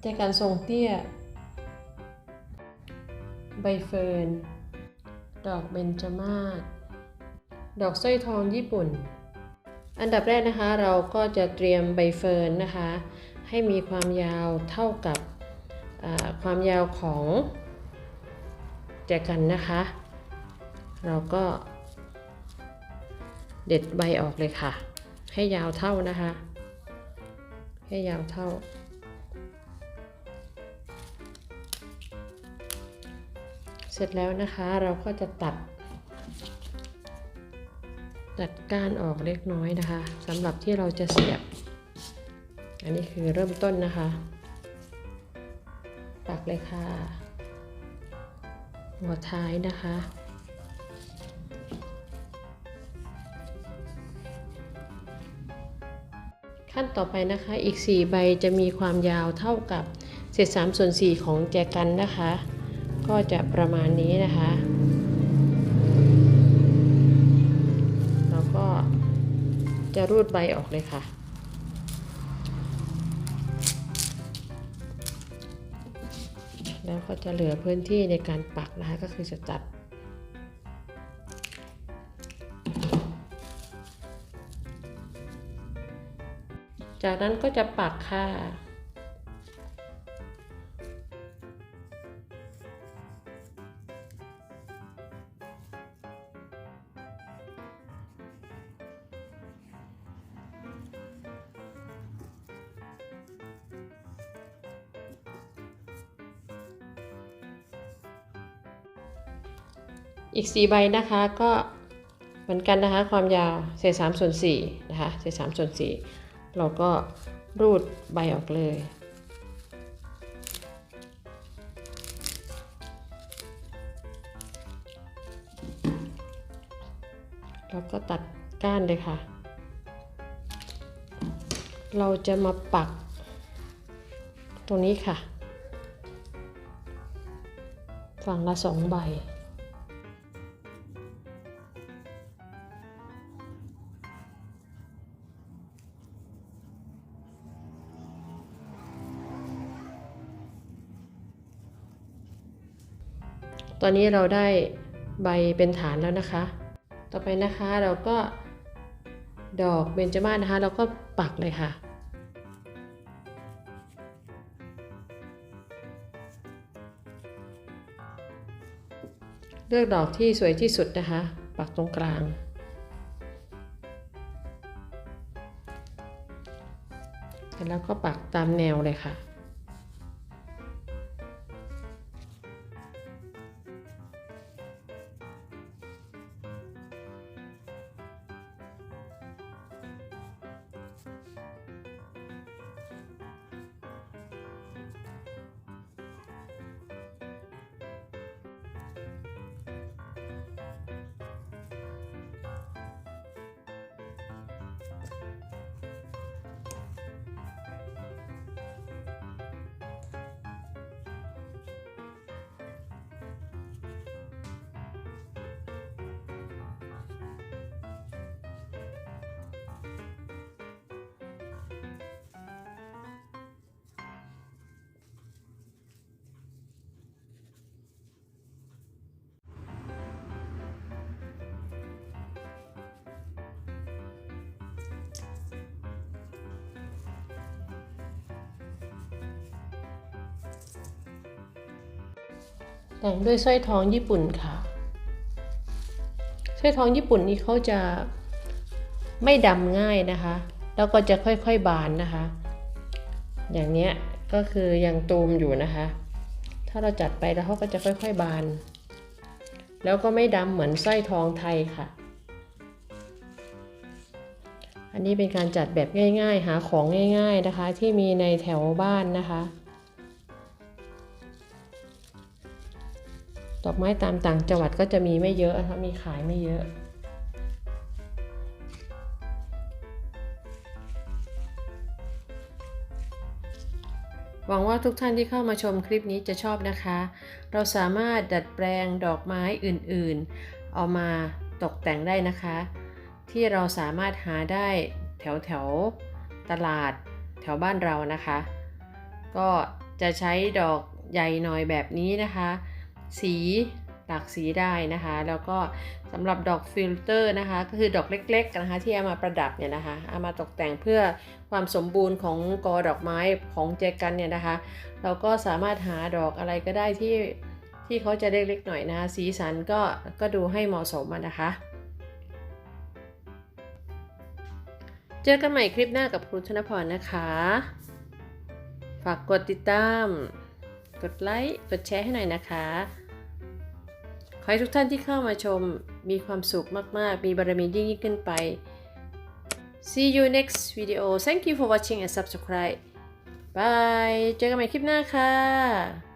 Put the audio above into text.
แจกันทรงเตี้ย ใบเฟิร์น ดอกเบญจมาศ ดอกสร้อยทองญี่ปุ่น อันดับแรกนะคะเราก็จะเตรียมใบเฟิร์นนะคะ ให้มีความยาวเท่ากับความยาวของแจกันนะคะ เราก็เด็ดใบออกเลยค่ะ ให้ยาวเท่านะคะ ให้ยาวเท่า ร็จแล้วนะคะเราก็จะตัด ตัดก้านออกเล็กน้อยนะคะสำหรับที่เราจะเสียบ อันนี้คือเริ่มต้นนะคะ ปักเลยค่ะ หัวท้ายนะคะขั้นต่อไปนะคะอีก 4 ใบจะมีความยาวเท่ากับเศษ3ส่วน4ของแจกันนะคะ ก็จะประมาณนี้นะคะแล้วก็จะรูดใบออกเลยค่ะแล้วก็จะเหลือพื้นที่ในการปักนะคะก็คือจะตัดจากนั้นก็จะปักค่ะ อีก 4 ใบนะคะก็เหมือนกันนะคะ ความยาวเศษ3ส่วน4นะคะเศษ3ส่วน4เราก็รูดใบออกเลย แล้วก็ตัดก้านเลยค่ะ เราจะมาปักตรงนี้ค่ะ ฝั่งละสองใบ ตอนนี้เราได้ใบเป็นฐานแล้วนะคะ ต่อไปนะคะเราก็ดอกเบญจมาศนะคะ เราก็ปักเลยค่ะเลือกดอกที่สวยที่สุดนะคะ ปักตรงกลาง แล้วก็ปักตามแนวเลยค่ะ แต่งด้วยสร้อยทองญี่ปุ่นค่ะสร้อยทองญี่ปุ่นนี่เขาจะไม่ดำง่ายนะคะ แล้วก็จะค่อยๆบานนะคะ อย่างเนี้ยก็คือยังตูมอยู่นะคะ ถ้าเราจัดไปแล้วเขาก็จะค่อยๆบาน แล้วก็ไม่ดำเหมือนสร้อยทองไทยค่ะ อันนี้เป็นการจัดแบบง่าย ๆ หาของง่าย ๆนะคะ ที่มีในแถวบ้านนะคะ ดอกไม้ตามต่างจังหวัดก็จะมีไม่เยอะนะคะมีขายไม่เยอะ หวังว่าทุกท่านที่เข้ามาชมคลิปนี้จะชอบนะคะ เราสามารถดัดแปลงดอกไม้อื่นๆ เอามาตกแต่งได้นะคะ ที่เราสามารถหาได้แถวแถวตลาดแถวบ้านเรานะคะ ก็จะใช้ดอกใหญ่หน่อยแบบนี้นะคะ สีหลากสีได้นะคะ แล้วก็สำหรับดอกฟิลเตอร์นะคะ ก็คือดอกเล็กๆนะคะที่เอามาประดับเนี่ยนะคะเอามาตกแต่งเพื่อความสมบูรณ์ของกอดอกไม้ของแจกันเนี่ยนะคะ เราก็สามารถหาดอกอะไรก็ได้ที่ที่เขาจะเล็กๆหน่อยนะคะสีสันก็ก็ดูให้เหมาะสมนะคะ เจอกันใหม่คลิปหน้ากับครูธนพรนะคะ ฝากกดติดตาม กดไลค์ กดแชร์ให้หน่อยนะคะ ขอให้ทุกท่านที่เข้ามาชมมีความสุขมากๆ มีบารมียิ่งยิ่งขึ้นไป See you next video Thank you for watching and subscribe Bye เจอกันใหม่คลิปหน้าค่ะ